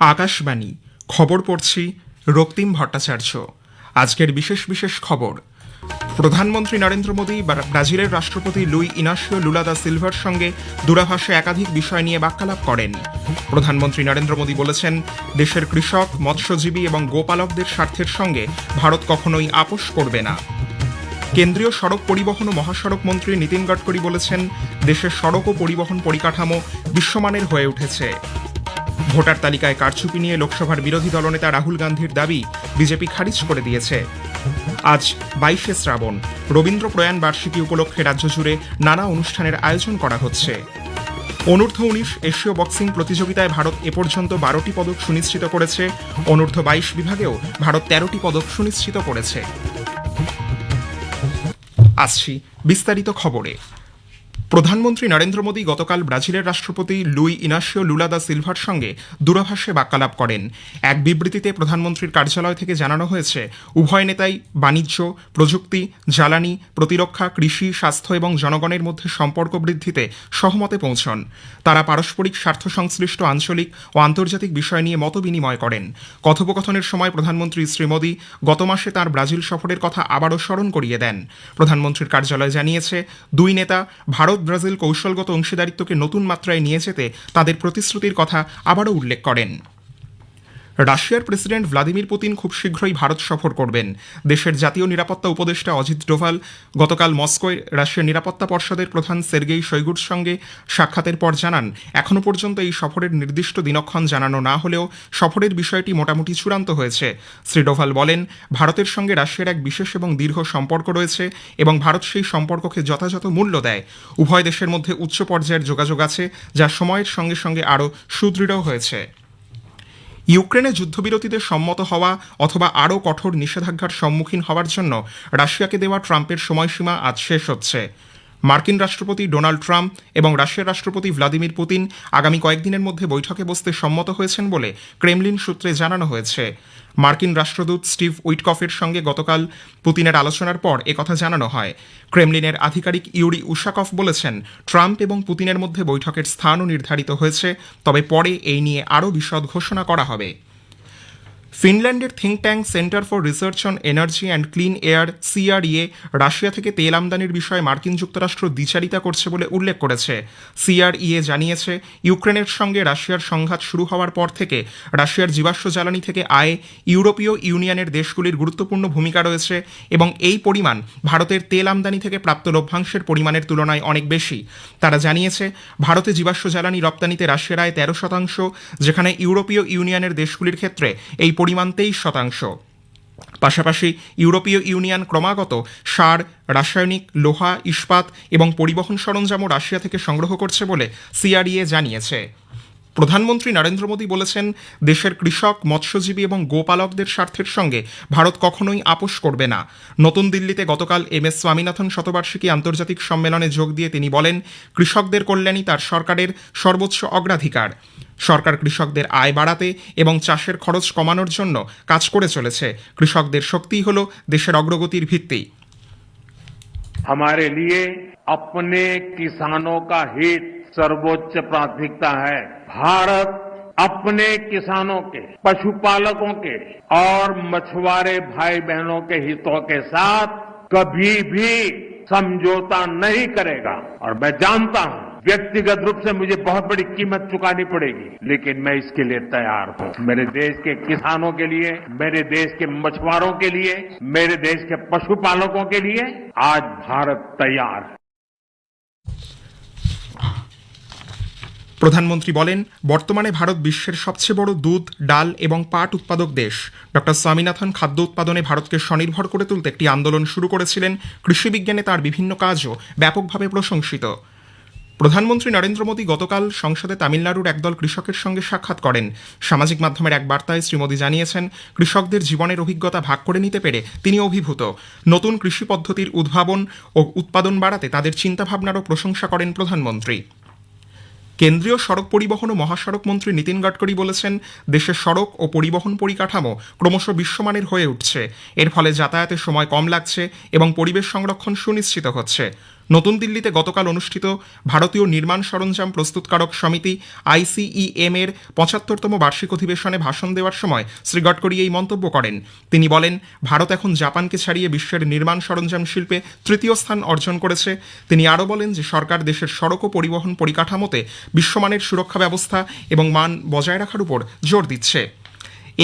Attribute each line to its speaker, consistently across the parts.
Speaker 1: আকাশবাণী, খবর পড়ছি রক্তিম ভট্টাচার্য। আজকের বিশেষ বিশেষ খবর, প্রধানমন্ত্রী নরেন্দ্র মোদী ব্রাজিলের রাষ্ট্রপতি লুই ইনাসিও লুলাদা সিলভার সঙ্গে দূরাভাষে একাধিক বিষয় নিয়ে বাক্যালাপ করেন। প্রধানমন্ত্রী নরেন্দ্র মোদী বলেছেন, দেশের কৃষক, মৎস্যজীবী এবং গোপালকদের স্বার্থের সঙ্গে ভারত কখনোই আপোষ করবে না। কেন্দ্রীয় সড়ক পরিবহন ও মহাসড়ক মন্ত্রী নীতিন গডকরি বলেছেন, দেশের সড়ক ও পরিবহন পরিকাঠামো বিশ্বমানের হয়ে উঠেছে। ভোটার তালিকায় কারচুপি নিয়ে লোকসভার বিরোধী দলনেতা রাহুল গান্ধীর দাবি বিজেপি খারিজ করে দিয়েছে। আজ বাইশে শ্রাবণ, রবীন্দ্র প্রয়াণ বার্ষিকী উপলক্ষে রাজ্য জুড়ে নানা অনুষ্ঠানের আয়োজন করা হচ্ছে। অনূর্ধ্ব উনিশ এশীয় বক্সিং প্রতিযোগিতায় ভারত এ পর্যন্ত বারোটি পদক সুনিশ্চিত করেছে। অনূর্ধ্ব বাইশ বিভাগেও ভারত তেরোটি পদক সুনিশ্চিত করেছে। আসছি বিস্তারিত খবরে। প্রধানমন্ত্রী নরেন্দ্র মোদী গতকাল ব্রাজিলের রাষ্ট্রপতি লুই ইনাসিও লুলা দা সিলভার সঙ্গে দূরভাষে বাক্যালাপ করেন। এক বিবৃতিতে প্রধানমন্ত্রীর কার্যালয় থেকে জানানো হয়েছে, উভয় নেতাই বাণিজ্য, প্রযুক্তি, জ্বালানি, প্রতিরক্ষা, কৃষি, স্বাস্থ্য এবং জনগণের মধ্যে সম্পর্ক বৃদ্ধিতে সহমতে পৌঁছন। তারা পারস্পরিক স্বার্থ সংশ্লিষ্ট আঞ্চলিক ও আন্তর্জাতিক বিষয় নিয়ে মত বিনিময় করেন। কথোপকথনের সময় প্রধানমন্ত্রী শ্রী মোদী গত মাসে তার ব্রাজিল সফরের কথা আবারও স্মরণ করিয়ে দেন। প্রধানমন্ত্রীর কার্যালয় জানিয়েছে, দুই নেতা ভারত ব্রাজিল কৌশলগত অংশীদারিত্বকে নতুন মাত্রায় নিয়ে যেতে তাদের প্রতিশ্রুতির কথা আবারও উল্লেখ করেন। রাশিয়ার প্রেসিডেন্ট ভ্লাদিমির পুতিন খুব শীঘ্রই ভারত সফর করবেন। দেশের জাতীয় নিরাপত্তা উপদেষ্টা অজিত ডোভাল গতকাল মস্কোয় রাশিয়ার নিরাপত্তা পর্ষদের প্রধান সের্গেই শৈগুর সঙ্গে সাক্ষাতের পর জানান এখনও পর্যন্ত এই সফরের নির্দিষ্ট দিনক্ষণ জানানো না হলেও সফরের বিষয়টি মোটামুটি চূড়ান্ত হয়েছে। শ্রী ডোভাল বলেন, ভারতের সঙ্গে রাশিয়ার এক বিশেষ এবং দীর্ঘ সম্পর্ক রয়েছে এবং ভারত সেই সম্পর্ককে যথাযথ মূল্য দেয়। উভয় দেশের মধ্যে উচ্চ পর্যায়ের যোগাযোগ আছে যা সময়ের সঙ্গে সঙ্গে আরও সুদৃঢ় হয়েছে। ইউক্রেনে যুদ্ধবিরতিতে সম্মত হওয়া অথবা আরও কঠোর নিষেধাজ্ঞার সম্মুখীন হওয়ার জন্য রাশিয়াকে দেওয়া ট্রাম্পের সময়সীমা আজ শেষ হচ্ছে। মার্কিন রাষ্ট্রপতি ডোনাল্ড ট্রাম্প এবং রাশিয়ার রাষ্ট্রপতি ভ্লাদিমির পুতিন আগামী কয়েকদিনের মধ্যে বৈঠকে বসতে সম্মত হয়েছেন বলে ক্রেমলিন সূত্রে জানানো হয়েছে। মার্কিন রাষ্ট্রদূত স্টিভ উইটকফের সঙ্গে গতকাল পুতিনের আলোচনার পর একথা জানানো হয়। ক্রেমলিনের আধিকারিক ইউরি উশাকফ বলেছেন, ট্রাম্প এবং পুতিনের মধ্যে বৈঠকের স্থানও নির্ধারিত হয়েছে, তবে পরে এই নিয়ে আরও বিশদ ঘোষণা করা হবে। ফিনল্যান্ডের think tank centre for research on energy and clean air CREA Russia থেকে তেল আমদানির বিষয়ে মার্কিন যুক্তরাষ্ট্র দ্বিচারিতা করছে বলে উল্লেখ করেছে। সিআরইএ জানিয়েছে, ইউক্রেনের সঙ্গে রাশিয়ার সংঘাত শুরু হওয়ার পর থেকে রাশিয়ার জীবাশ্ম জ্বালানি থেকে আয় ইউরোপীয় ইউনিয়নের দেশগুলির গুরুত্বপূর্ণ ভূমিকা রয়েছে এবং এই পরিমাণ ভারতের তেল আমদানি থেকে প্রাপ্ত লভ্যাংশের পরিমাণের তুলনায় অনেক বেশি। তারা জানিয়েছে, ভারতে জীবাশ্ম জ্বালানি রপ্তানিতে রাশিয়ার আয় তেরো শতাংশ, যেখানে ইউরোপীয় ইউনিয়নের দেশগুলির ক্ষেত্রে এই পরিমাণ তেইশ শতাংশ। পাশাপাশি ইউরোপীয় ইউনিয়ন ক্রমাগত সার, রাসায়নিক, লোহা, ইস্পাত এবং পরিবহন সরঞ্জামও রাশিয়া থেকে সংগ্রহ করছে বলে সিআরইএ জানিয়েছে। প্রধানমন্ত্রী নরেন্দ্র মোদী বলেছেন, দেশের কৃষক, মৎস্যজীবী এবং গোপালকদের স্বার্থের সঙ্গে ভারত কখনোই আপোষ করবে না। নতুন দিল্লিতে গতকাল এম এস স্বামীনাথন শতবার্ষিকী আন্তর্জাতিক সম্মেলনে যোগ দিয়ে তিনি বলেন, কৃষকদের কল্যাণই তার সরকারের সর্বোচ্চ অগ্রাধিকার। সরকার কৃষকদের আয় বাড়াতে এবং চাষের খরচ কমানোর জন্য কাজ করে চলেছে কৃষকদের শক্তিই হল দেশের অগ্রগতির ভিত্তি
Speaker 2: हमारे लिए अपने किसानों का हित सर्वोच्च प्राथमिकता है भारत अपने किसानों के पशुपालकों के और मछुआरे भाई बहनों के हितों के साथ कभी भी समझौता नहीं करेगा और मैं जानता हूं व्यक्तिगत रूप से मुझे बहुत बड़ी कीमत चुकानी पड़ेगी लेकिन मैं इसके लिए तैयार हूं मेरे देश के किसानों के लिए मेरे देश के मछुआरों के लिए मेरे देश के पशुपालकों के लिए आज भारत तैयार है
Speaker 1: প্রধানমন্ত্রী বলেন বর্তমানে ভারত বিশ্বের সবচেয়ে বড় দুধ ডাল এবং পাট উৎপাদক দেশ ডক্টর স্বামীনাথন খাদ্য উৎপাদনে ভারতকে স্বনির্ভর করে তুলতে একটি আন্দোলন শুরু করেছিলেন কৃষি বিজ্ঞানে তার বিভিন্ন কাজও ব্যাপকভাবে প্রশংসিত প্রধানমন্ত্রী নরেন্দ্র মোদী গতকাল সংসদে তামিলনাড়ুর একদল কৃষকের সঙ্গে সাক্ষাৎ করেন। সামাজিক মাধ্যমের এক বার্তায় শ্রী মোদী জানিয়েছেন, কৃষকদের জীবনের অভিজ্ঞতা ভাগ করে নিতে পেরে তিনি অভিভূত। নতুন কৃষি পদ্ধতির উদ্ভাবন ও উৎপাদন বাড়াতে তাদের চিন্তাভাবনারও প্রশংসা করেন প্রধানমন্ত্রী। কেন্দ্রীয় সড়ক পরিবহন ও মহাসড়ক মন্ত্রী নীতিন গডকরি বলেছেন, দেশের সড়ক ও পরিবহন পরিকাঠামো ক্রমশ বিশ্বমানের হয়ে উঠছে। এর ফলে যাতায়াতের সময় কম লাগছে এবং পরিবেশ সংরক্ষণ সুনিশ্চিত হচ্ছে। নতুন দিল্লিতে গতকাল অনুষ্ঠিত ভারতীয় নির্মাণ সরঞ্জাম প্রস্তুতকারক সমিতি আইসিইএম এর পঁচাত্তরতম বার্ষিক অধিবেশনে ভাষণ দেওয়ার সময় শ্রী গডকরি এই মন্তব্য করেন। তিনি বলেন, ভারত এখন জাপানকে ছাড়িয়ে বিশ্বের নির্মাণ সরঞ্জাম শিল্পে তৃতীয় স্থান অর্জন করেছে। তিনি আরও বলেন যে, সরকার দেশের সড়ক ও পরিবহন পরিকাঠামোতে বিশ্বমানের সুরক্ষা ব্যবস্থা এবং মান বজায় রাখার উপর জোর দিচ্ছে।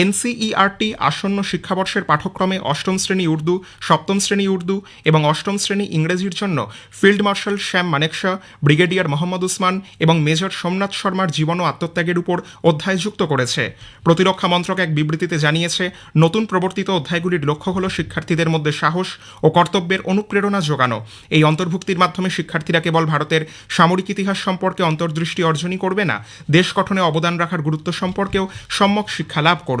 Speaker 1: এনসিইআরটি আসন্ন শিক্ষাবর্ষের পাঠ্যক্রমে অষ্টম শ্রেণি উর্দু, সপ্তম শ্রেণি উর্দু এবং অষ্টম শ্রেণি ইংরেজির জন্য field marshal Sam Manekshaw, brigadier Mohammad Usman এবং মেজর সোমনাথ শর্মার জীবন ও আত্মত্যাগের উপর অধ্যায় যুক্ত করেছে। প্রতিরক্ষা মন্ত্রক এক বিবৃতিতে জানিয়েছে, নতুন প্রবর্তিত অধ্যায়গুলির লক্ষ্য হল শিক্ষার্থীদের মধ্যে সাহস ও কর্তব্যের অনুপ্রেরণা যোগানো। এই অন্তর্ভুক্তির মাধ্যমে শিক্ষার্থীরা কেবল ভারতের সামরিক ইতিহাস সম্পর্কে অন্তর্দৃষ্টি অর্জনই করবে না, দেশ গঠনে অবদান রাখার গুরুত্ব সম্পর্কেও সম্যক শিক্ষা লাভ করবে।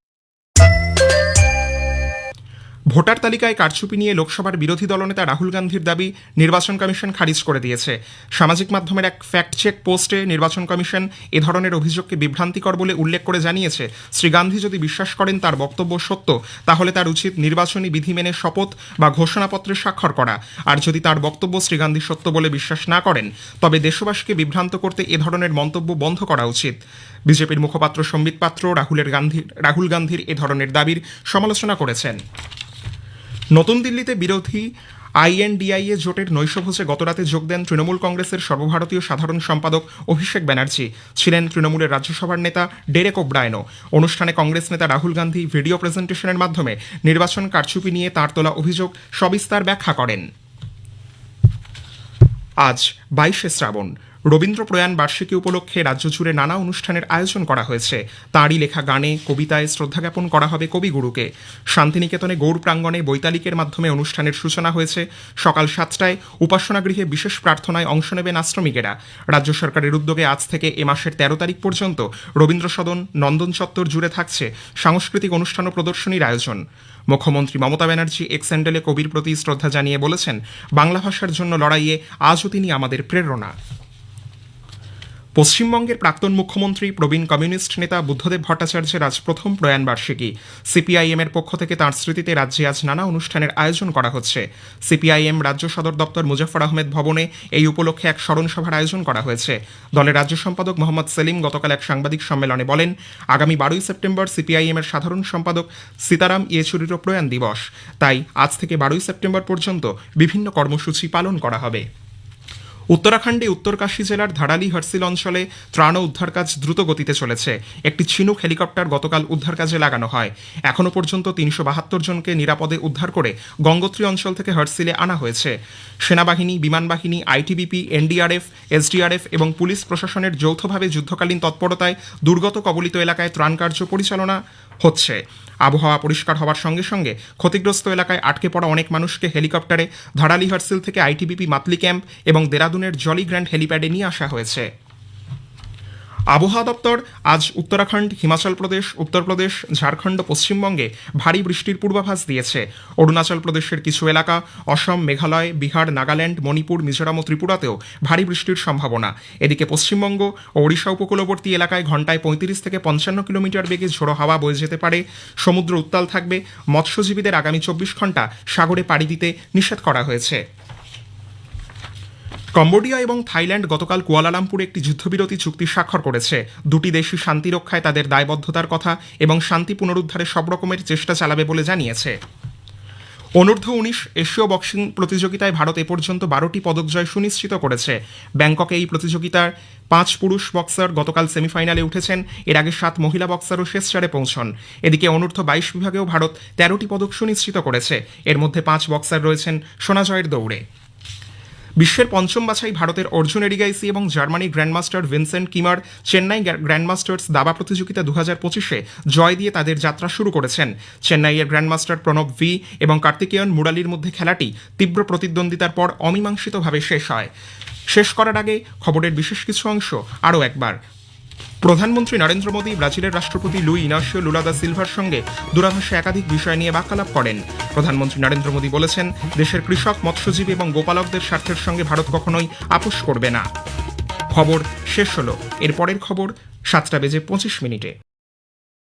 Speaker 1: ভোটার তালিকায় কারচুপি নিয়ে লোকসভার বিরোধী দলনেতা রাহুল গান্ধীর দাবি নির্বাচন কমিশন খারিজ করে দিয়েছে। সামাজিক মাধ্যমের এক ফ্যাক্ট চেক পোস্টে নির্বাচন কমিশন এ ধরনের অভিযোগকে বিভ্রান্তিকর বলে উল্লেখ করে জানিয়েছে। শ্রী গান্ধী যদি বিশ্বাস করেন তার বক্তব্য সত্য, তাহলে তার উচিত নির্বাচনী বিধি মেনে শপথ বা ঘোষণাপত্রে স্বাক্ষর করা। আর যদি তার বক্তব্য শ্রী গান্ধী সত্য বলে বিশ্বাস না করেন, তবে দেশবাসীকে বিভ্রান্ত করতে এ ধরনের মন্তব্য বন্ধ করা উচিত। বিজেপির মুখপাত্র সম্বিত পাত্র রাহুলের গান্ধীর রাহুল গান্ধীর এ ধরনের দাবির সমালোচনা করেছেন। নতুন দিল্লিতে বিরোধী আইএনডিআইএ জোটের নৈশভোজে গতরাতে যোগ দেন তৃণমূল কংগ্রেসের সর্বভারতীয় সাধারণ সম্পাদক অভিষেক ব্যানার্জি। ছিলেন তৃণমূলের রাজ্যসভার নেতা ডেরেক ওব্রায়নও। অনুষ্ঠানে কংগ্রেস নেতা রাহুল গান্ধী ভিডিও প্রেজেন্টেশনের মাধ্যমে নির্বাচন কারচুপি নিয়ে তার তোলা অভিযোগ সবিস্তার ব্যাখ্যা করেন। আজ বাইশে শ্রাবণ। রবীন্দ্র প্রয়াণ বার্ষিকী উপলক্ষে রাজ্য জুড়ে নানা অনুষ্ঠানের আয়োজন করা হয়েছে। তাঁরই লেখা গানে, কবিতায় শ্রদ্ধা জ্ঞাপন করা হবে কবিগুরুকে। শান্তিনিকেতনে গৌর প্রাঙ্গণে বৈতালিকের মাধ্যমে অনুষ্ঠানের সূচনা হয়েছে। সকাল সাতটায় উপাসনা গৃহে বিশেষ প্রার্থনায় অংশ নেবেন আশ্রমিকেরা। রাজ্য সরকারের উদ্যোগে আজ থেকে এ মাসের তেরো তারিখ পর্যন্ত রবীন্দ্র সদন নন্দন চত্বর জুড়ে থাকছে সাংস্কৃতিক অনুষ্ঠান ও প্রদর্শনীর আয়োজন। মুখ্যমন্ত্রী মমতা ব্যানার্জি এক্স স্যান্ডেলে কবির প্রতি শ্রদ্ধা জানিয়ে বলেছেন, বাংলা ভাষার জন্য লড়াইয়ে আজও তিনি আমাদের প্রেরণা। পশ্চিমবঙ্গের প্রাক্তন মুখ্যমন্ত্রী, প্রবীণ কমিউনিস্ট নেতা বুদ্ধদেব ভট্টাচার্যের আজ প্রথম প্রয়াণ বার্ষিকী। সিপিআইএম এর পক্ষ থেকে তাঁর স্মৃতিতে রাজ্যে আজ নানা অনুষ্ঠানের আয়োজন করা হচ্ছে। সিপিআইএম রাজ্য সদর দপ্তর মুজফর আহমেদ ভবনে এই উপলক্ষে এক স্মরণসভার আয়োজন করা হয়েছে। দলের রাজ্য সম্পাদক মোহাম্মদ সেলিম গতকাল এক সাংবাদিক সম্মেলনে বলেন, আগামী বারোই সেপ্টেম্বর সিপিআইএম এর সাধারণ সম্পাদক সীতারাম ইয়েচুরিরও প্রয়াণ দিবস। তাই আজ থেকে বারোই সেপ্টেম্বর পর্যন্ত বিভিন্ন কর্মসূচি পালন করা হবে। উত্তরাখণ্ডে উত্তরকাশী জেলার ধারালি হরসিল অঞ্চলে ত্রাণ উদ্ধার কাজ দ্রুত গতিতে চলেছে। একটি ছিনুক হেলিকপ্টার গতকাল উদ্ধার কাজে লাগানো হয়। এখনও পর্যন্ত তিনশো বাহাত্তর জনকে নিরাপদে উদ্ধার করে গঙ্গোত্রী অঞ্চল থেকে হরসিলে আনা হয়েছে। সেনাবাহিনী বিমান বাহিনী আইটিবিপি, এনডিআরএফ, এসডিআরএফ এবং পুলিশ প্রশাসনের যৌথভাবে যুদ্ধকালীন তৎপরতায় দুর্গত কবলিত এলাকায় ত্রাণ কার্য পরিচালনা হচ্ছে। আবহাওয়া পরিষ্কার হওয়ার সঙ্গে সঙ্গে ক্ষতিগ্রস্ত এলাকায় আটকে পড়া অনেক মানুষকে হেলিকপ্টারে ধারালি হার্সিল থেকে আইটিবিপি মাতলি ক্যাম্প এবং দেরাদুনের জলি গ্র্যান্ড হেলিপ্যাডে নিয়ে আসা হয়েছে। আবহাওয়া দপ্তর আজ উত্তরাখণ্ড, হিমাচল প্রদেশ উত্তরপ্রদেশ ঝাড়খণ্ড, পশ্চিমবঙ্গে ভারী বৃষ্টির পূর্বাভাস দিয়েছে। অরুণাচল প্রদেশের কিছু এলাকা, অসম, মেঘালয়, বিহার, নাগাল্যান্ড, মণিপুর, মিজোরাম ও ত্রিপুরাতেও ভারী বৃষ্টির সম্ভাবনা। এদিকে পশ্চিমবঙ্গ ও ওড়িশা উপকূলবর্তী এলাকায় ঘন্টায় পঁয়ত্রিশ থেকে পঞ্চান্ন কিলোমিটার বেগে ঝোড়ো হাওয়া বয়ে যেতে পারে। সমুদ্র উত্তাল থাকবে। মৎস্যজীবীদের আগামী চব্বিশ ঘণ্টা সাগরে পাড়ি দিতে নিষেধ করা হয়েছে। কম্বোডিয়া এবং থাইল্যান্ড গতকাল কুয়ালালামপুরে একটি যুদ্ধবিরতি চুক্তি স্বাক্ষর করেছে। দুটি দেশই শান্তি রক্ষায় তাদের দায়বদ্ধতার কথা এবং শান্তি পুনরুদ্ধারে সব রকমের চেষ্টা চালাবে বলে জানিয়েছে। অনূর্ধ্ব উনিশ এশীয় বক্সিং প্রতিযোগিতায় ভারত এ পর্যন্ত বারোটি পদক জয় সুনিশ্চিত করেছে। ব্যাংককে এই প্রতিযোগিতার পাঁচ পুরুষ বক্সার গতকাল সেমিফাইনালে উঠেছেন। এর আগে সাত মহিলা বক্সারও শেষ চারে পৌঁছন। এদিকে অনূর্ধ্ব বাইশ বিভাগেও ভারত তেরোটি পদক সুনিশ্চিত করেছে। এর মধ্যে পাঁচ বক্সার রয়েছেন সোনা জয়ের দৌড়ে। বিশ্বের পঞ্চম বাছাই ভারতের অর্জুন এরিগাইসি এবং জার্মানির grandmaster Vincent Keymer, Chennai grandmasters দাবা প্রতিযোগিতা দু হাজার পঁচিশে জয় দিয়ে তাদের যাত্রা শুরু করেছেন। চেন্নাইয়ের গ্র্যান্ডমাস্টার প্রণব ভি এবং কার্তিকেয়ন মুরালির মধ্যে খেলাটি তীব্র প্রতিদ্বন্দ্বিতার পর অমীমাংসিতভাবে শেষ হয়। শেষ করার আগে খবরের বিশেষ কিছু অংশ আরও একবার। প্রধানমন্ত্রী নরেন্দ্র মোদী ব্রাজিলের রাষ্ট্রপতি লুই ইনাসিও লুলাদা সিলভার সঙ্গে দূরাভাষে একাধিক বিষয় নিয়ে বাক্যালাপ করেন। প্রধানমন্ত্রী নরেন্দ্র মোদী বলেছেন, দেশের কৃষক, মৎস্যজীবী এবং গোপালকদের স্বার্থের সঙ্গে ভারত কখনোই আপোষ করবে না। খবর শেষ হলো। এর পরের খবর সাতটা বেজে পঁচিশ মিনিটে।